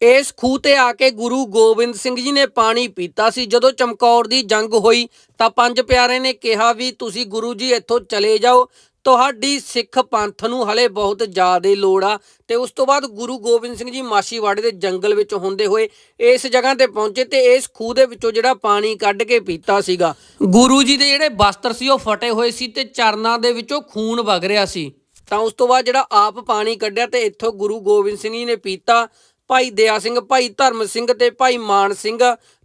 ਇਸ ਖੂਹ ਤੇ ਆ ਕੇ ਗੁਰੂ ਗੋਬਿੰਦ ਸਿੰਘ ਜੀ ਨੇ ਪਾਣੀ ਪੀਤਾ ਸੀ। ਜਦੋਂ ਚਮਕੌਰ ਦੀ ਜੰਗ ਹੋਈ ਤਾਂ ਪੰਜ ਪਿਆਰੇ ਨੇ ਕਿਹਾ ਵੀ ਤੁਸੀਂ ਗੁਰੂ ਜੀ ਇੱਥੋਂ ਚਲੇ ਜਾਓ। ਤੁਹਾਡੀ ਸਿੱਖ ਪੰਥ ਨੂੰ ਹਲੇ ਬਹੁਤ ਜ਼ਿਆਦਾ ਲੋੜ ਆ ਤੇ ਉਸ ਤੋਂ ਬਾਅਦ ਗੁਰੂ ਗੋਬਿੰਦ ਸਿੰਘ ਜੀ ਮਾਸ਼ੀਵਾੜੇ ਦੇ ਜੰਗਲ ਵਿੱਚ ਹੁੰਦੇ ਹੋਏ ਇਸ ਜਗ੍ਹਾ ਤੇ ਪਹੁੰਚੇ ਤੇ ਇਸ ਖੂਹ ਦੇ ਵਿੱਚੋਂ ਜਿਹੜਾ ਪਾਣੀ ਕੱਢ ਕੇ ਪੀਤਾ ਸੀਗਾ। ਗੁਰੂ ਜੀ ਦੇ ਜਿਹੜੇ ਵਸਤਰ ਸੀ ਉਹ ਫਟੇ ਹੋਏ ਸੀ ਤੇ ਚਰਨਾਂ ਦੇ ਵਿੱਚੋਂ ਖੂਨ ਵਗ ਰਿਹਾ ਸੀ। ਤਾਂ ਉਸ ਤੋਂ ਬਾਅਦ ਜਿਹੜਾ ਆਪ ਪਾਣੀ ਕੱਢਿਆ ਤੇ ਇੱਥੋਂ ਗੁਰੂ ਗੋਬਿੰਦ ਸਿੰਘ ਜੀ ਨੇ ਪੀਤਾ। ਭਾਈ ਦਇਆ ਸਿੰਘ ਭਾਈ ਧਰਮ ਸਿੰਘ ਤੇ ਭਾਈ ਮਾਨ ਸਿੰਘ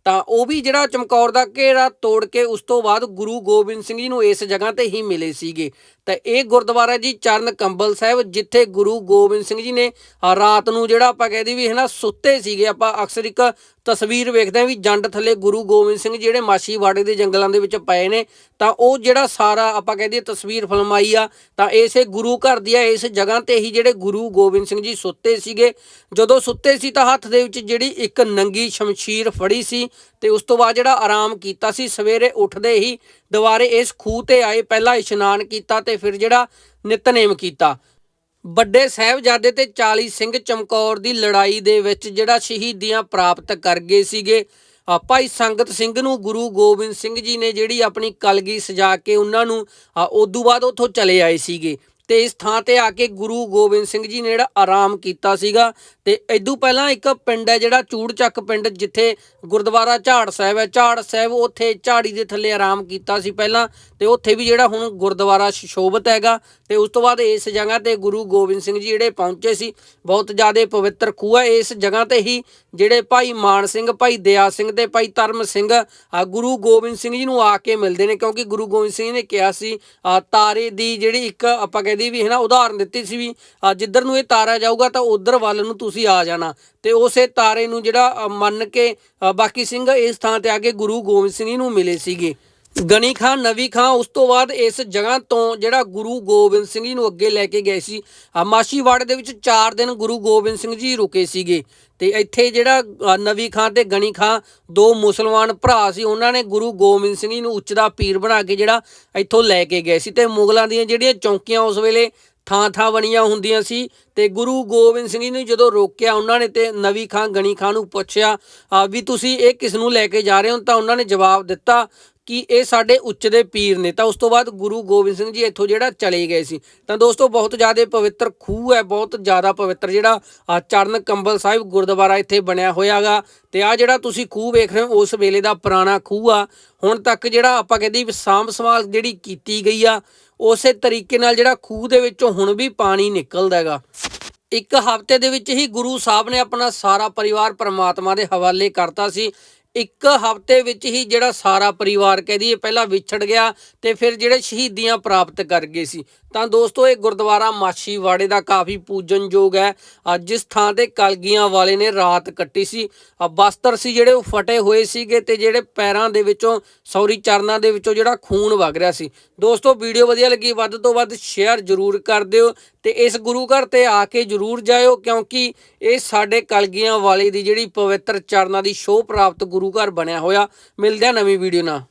ਤਾਂ ਉਹ ਵੀ ਜਿਹੜਾ ਚਮਕੌਰ ਦਾ ਘੇਰਾ ਤੋੜ ਕੇ ਉਸ ਤੋਂ ਬਾਅਦ ਗੁਰੂ ਗੋਬਿੰਦ ਸਿੰਘ ਜੀ ਨੂੰ ਇਸ ਜਗ੍ਹਾ ਤੇ ਹੀ ਮਿਲੇ ਸੀਗੇ। ਤਾਂ ਇਹ ਗੁਰਦੁਆਰਾ ਜੀ ਚਰਨ ਕੰਬਲ ਸਾਹਿਬ, ਜਿੱਥੇ ਗੁਰੂ ਗੋਬਿੰਦ ਸਿੰਘ ਜੀ ਨੇ ਰਾਤ ਨੂੰ ਜਿਹੜਾ ਆਪਾਂ ਕਹਦੇ ਵੀ ਹੈ ਨਾ ਸੁੱਤੇ ਸੀਗੇ। ਆਪਾਂ ਅਕਸਰ ਇੱਕ ਤਸਵੀਰ ਵੇਖਦੇ ਹਾਂ ਵੀ ਜੰਡ ਥੱਲੇ ਗੁਰੂ ਗੋਬਿੰਦ ਸਿੰਘ ਜਿਹੜੇ ਮਾਛੀਵਾੜੇ ਦੇ ਜੰਗਲਾਂ ਦੇ ਵਿੱਚ ਪਏ ਨੇ। ਤਾਂ ਉਹ ਜਿਹੜਾ ਸਾਰਾ ਆਪਾਂ ਕਹਦੇ ਤਸਵੀਰ ਫਲਮਾਈ ਆ, ਤਾਂ ਇਸੇ ਗੁਰੂ ਘਰ ਦੀ ਆ, ਇਸ ਜਗ੍ਹਾ ਤੇ ਹੀ ਜਿਹੜੇ ਗੁਰੂ ਗੋਬਿੰਦ ਸਿੰਘ ਜੀ ਸੁੱਤੇ ਸੀਗੇ। ਜਦੋਂ ਸੁੱਤੇ ਸੀ ਤਾਂ ਹੱਥ ਦੇ ਵਿੱਚ ਜਿਹੜੀ ਇੱਕ ਨੰਗੀ ਸ਼ਮਸ਼ੀਰ ਫੜੀ ਸੀ ਤੇ ਉਸ ਤੋਂ ਬਾਅਦ ਜਿਹੜਾ ਆਰਾਮ ਕੀਤਾ ਸੀ, ਸਵੇਰੇ ਉੱਠਦੇ ਹੀ ਦੁਬਾਰੇ ਇਸ ਖੂਹ ਤੇ ਆਏ, ਪਹਿਲਾਂ ਇਸ਼ਨਾਨ ਕੀਤਾ ਤੇ ਫਿਰ ਜਿਹੜਾ ਨਿਤਨੇਮ ਕੀਤਾ। ਵੱਡੇ ਸਾਹਿਬਜ਼ਾਦੇ ਤੇ 40 ਸਿੰਘ ਚਮਕੌਰ ਦੀ ਲੜਾਈ ਦੇ ਵਿੱਚ ਜਿਹੜਾ ਸ਼ਹੀਦੀਆਂ ਪ੍ਰਾਪਤ ਕਰ ਗਏ ਸੀਗੇ। ਭਾਈ ਸੰਗਤ ਸਿੰਘ ਨੂੰ ਗੁਰੂ ਗੋਬਿੰਦ ਸਿੰਘ ਜੀ ਨੇ ਜਿਹੜੀ ਆਪਣੀ ਕਲਗੀ ਸਜਾ ਕੇ ਉਹਨਾਂ ਨੂੰ ਉਦੋਂ ਬਾਅਦ ਉੱਥੋਂ ਚਲੇ ਆਏ ਸੀਗੇ। ਤੇ ਇਸ ਥਾਂ ਤੇ ਆ ਕੇ ਗੁਰੂ ਗੋਬਿੰਦ ਸਿੰਘ ਜੀ ਨੇ ਜਿਹੜਾ ਆਰਾਮ ਕੀਤਾ ਸੀਗਾ ਤੇ ਇਦੋਂ ਪਹਿਲਾਂ ਇੱਕ ਪਿੰਡ ਹੈ ਜਿਹੜਾ ਚੂੜਚੱਕ ਪਿੰਡ ਜਿੱਥੇ ਗੁਰਦੁਆਰਾ ਝਾੜ ਸਾਹਿਬ ਹੈ। ਝਾੜ ਸਾਹਿਬ ਉੱਥੇ ਝਾੜੀ ਦੇ ਥੱਲੇ ਆਰਾਮ ਕੀਤਾ ਸੀ ਪਹਿਲਾਂ ਤੇ ਉੱਥੇ ਵੀ ਜਿਹੜਾ ਹੁਣ ਗੁਰਦੁਆਰਾ ਸ਼ੋਭਤ ਹੈਗਾ ਤੇ ਉਸ ਤੋਂ ਬਾਅਦ ਇਸ ਜਗ੍ਹਾ ਤੇ ਗੁਰੂ ਗੋਬਿੰਦ ਸਿੰਘ ਜੀ ਜਿਹੜੇ ਪਹੁੰਚੇ ਸੀ, ਬਹੁਤ ਜ਼ਿਆਦਾ ਪਵਿੱਤਰ ਖੂਹ ਹੈ। ਇਸ ਜਗ੍ਹਾ ਤੇ ਹੀ ਜਿਹੜੇ ਭਾਈ ਮਾਨ ਸਿੰਘ, ਭਾਈ ਦਇਆ ਸਿੰਘ ਤੇ ਭਾਈ ਧਰਮ ਸਿੰਘ ਗੁਰੂ ਗੋਬਿੰਦ ਸਿੰਘ ਜੀ ਨੂੰ ਆ ਕੇ ਮਿਲਦੇ ਨੇ ਕਿਉਂਕਿ ਗੁਰੂ ਗੋਬਿੰਦ ਸਿੰਘ ਜੀ ਨੇ ਕਿਹਾ ਸੀ ਤਾਰੇ ਦੀ ਜਿਹੜੀ ਇੱਕ ਆਪਾਂ ਦੀ ਵੀ ਹੈ ਨਾ ਉਦਾਹਰਨ ਦਿੱਤੀ ਸੀ ਵੀ ਜਿੱਧਰ ਨੂੰ ਇਹ ਤਾਰਾ ਜਾਊਗਾ ਤਾਂ ਉਧਰ ਵੱਲ ਨੂੰ ਤੁਸੀਂ ਆ ਜਾਣਾ। ਤੇ ਉਸੇ ਤਾਰੇ ਨੂੰ ਜਿਹੜਾ ਮੰਨ ਕੇ ਬਾਕੀ ਸਿੰਘ ਇਸ ਥਾਂ ਤੇ ਆ ਕੇ ਗੁਰੂ ਗੋਬਿੰਦ ਸਿੰਘ ਜੀ ਨੂੰ ਮਿਲੇ ਸੀਗੇ। ਗਣੀ ਖਾਂ ਨਵੀ ਖਾਂ ਉਸ ਤੋਂ ਬਾਅਦ ਇਸ ਜਗ੍ਹਾ ਤੋਂ ਜਿਹੜਾ ਗੁਰੂ ਗੋਬਿੰਦ ਸਿੰਘ ਜੀ ਨੂੰ ਅੱਗੇ ਲੈ ਕੇ ਗਏ ਸੀ ਆ ਮਾਸ਼ੀਵਾੜੇ ਦੇ ਵਿੱਚ 4 ਦਿਨ ਗੁਰੂ ਗੋਬਿੰਦ ਸਿੰਘ ਜੀ ਰੁਕੇ ਸੀਗੇ ਤੇ ਇੱਥੇ ਜਿਹੜਾ ਅ, ਨਵੀ ਖਾਂ ਤੇ ਗਣੀ ਖਾਂ ਦੋ ਮੁਸਲਮਾਨ ਭਰਾ ਸੀ ਉਹਨਾਂ ਨੇ ਗੁਰੂ ਗੋਬਿੰਦ ਸਿੰਘ ਜੀ ਨੂੰ ਉੱਚ ਦਾ ਪੀਰ ਬਣਾ ਕੇ ਜਿਹੜਾ ਇੱਥੋਂ ਲੈ ਕੇ ਗਏ ਸੀ ਤੇ ਮੁਗਲਾਂ ਦੀਆਂ ਜਿਹੜੀਆਂ ਚੌਂਕੀਆਂ ਉਸ ਵੇਲੇ ਥਾਂ ਥਾਂ ਬਣੀਆਂ ਹੁੰਦੀਆਂ ਸੀ ਤੇ ਗੁਰੂ ਗੋਬਿੰਦ ਸਿੰਘ ਜੀ ਨੇ ਜਦੋਂ ਰੋਕਿਆ ਉਹਨਾਂ ਨੇ ਤੇ ਨਵੀ ਖਾਂ ਗਣੀ ਖਾਂ ਨੂੰ ਪੁੱਛਿਆ ਵੀ ਤੁਸੀਂ ਇਹ ਕਿਸ ਨੂੰ ਲੈ ਕੇ ਜਾ ਰਹੇ ਹੋ? ਤਾਂ ਉਹਨਾਂ ਨੇ ਜਵਾਬ ਦਿੱਤਾ ਕਿ ਇਹ ਸਾਡੇ ਉੱਚ ਦੇ ਪੀਰ ਨੇ। ਤਾਂ ਉਸ ਤੋਂ ਬਾਅਦ ਗੁਰੂ ਗੋਬਿੰਦ ਸਿੰਘ ਜੀ ਇੱਥੋਂ ਜਿਹੜਾ ਚਲੇ ਗਏ ਸੀ। ਤਾਂ ਦੋਸਤੋ, ਬਹੁਤ ਜ਼ਿਆਦਾ ਪਵਿੱਤਰ ਖੂਹ ਹੈ, ਬਹੁਤ ਜ਼ਿਆਦਾ ਪਵਿੱਤਰ ਜਿਹੜਾ ਆ ਚਰਨ ਕੰਬਲ ਸਾਹਿਬ ਗੁਰਦੁਆਰਾ ਇੱਥੇ ਬਣਿਆ ਹੋਇਆਗਾ। ਤੇ ਆ ਜਿਹੜਾ ਤੁਸੀਂ ਖੂਹ ਵੇਖ ਰਹੇ ਹੋ, ਉਸ ਵੇਲੇ ਦਾ ਪੁਰਾਣਾ ਖੂਹ ਆ। ਹੁਣ ਤੱਕ ਜਿਹੜਾ ਆਪਾਂ ਕਹਿੰਦੇ ਵੀ ਸਾਂਭ ਸੰਭਾਲ ਜਿਹੜੀ ਕੀਤੀ ਗਈ ਆ, ਉਸੇ ਤਰੀਕੇ ਨਾਲ ਜਿਹੜਾ ਖੂਹ ਦੇ ਵਿੱਚੋਂ ਹੁਣ ਵੀ ਪਾਣੀ ਨਿਕਲਦਾ ਹੈਗਾ। ਇੱਕ ਹਫ਼ਤੇ ਦੇ ਵਿੱਚ ਹੀ ਗੁਰੂ ਸਾਹਿਬ ਨੇ ਆਪਣਾ ਸਾਰਾ ਪਰਿਵਾਰ ਪਰਮਾਤਮਾ ਦੇ ਹਵਾਲੇ ਕਰਤਾ ਸੀ। ਇੱਕ ਹਫ਼ਤੇ ਵਿੱਚ ਹੀ ਜਿਹੜਾ ਸਾਰਾ ਪਰਿਵਾਰ ਕਹਿ ਦਈਏ ਪਹਿਲਾਂ ਵਿਛੜ ਗਿਆ ਤੇ ਫਿਰ ਜਿਹੜੇ ਸ਼ਹੀਦੀਆਂ ਪ੍ਰਾਪਤ ਕਰ ਗਏ ਸੀ। ਤਾਂ ਦੋਸਤੋ, ਇਹ ਗੁਰਦੁਆਰਾ ਮਾਛੀਵਾੜੇ ਦਾ ਕਾਫੀ ਪੂਜਨਯੋਗ ਹੈ। ਜਿਸ ਥਾਂ ਤੇ ਕਲਗੀਆਂ ਵਾਲੇ ਨੇ ਰਾਤ ਕੱਟੀ ਸੀ ਬਸਤਰ ਸੀ ਜਿਹੜੇ ਉਹ ਫਟੇ ਹੋਏ ਸੀਗੇ ਤੇ ਜਿਹੜੇ ਪੈਰਾਂ ਦੇ ਵਿੱਚੋਂ, ਸੌਰੀ, ਚਰਨਾਂ ਦੇ ਵਿੱਚੋਂ ਜਿਹੜਾ ਖੂਨ ਵਗ ਰਿਹਾ ਸੀ। ਦੋਸਤੋ, ਵੀਡੀਓ ਵਧੀਆ ਲੱਗੀ, ਵੱਧ ਤੋਂ ਵੱਧ ਸ਼ੇਅਰ ਜ਼ਰੂਰ ਕਰ ਦਿਓ ਤੇ ਇਸ ਗੁਰੂ ਘਰ ਤੇ ਆ ਕੇ ਜ਼ਰੂਰ ਜਾਇਓ, ਕਿਉਂਕਿ ਇਹ ਸਾਡੇ ਕਲਗੀਆਂ ਵਾਲੇ ਦੀ ਜਿਹੜੀ ਪਵਿੱਤਰ ਚਰਨਾਂ ਦੀ ਸ਼ੋਅ ਪ੍ਰਾਪਤ ਗੁਰੂ ਘਰ ਬਣਿਆ ਹੋਇਆ। ਮਿਲਦੇ ਆ ਨਵੀਂ ਵੀਡੀਓ ਨਾਲ।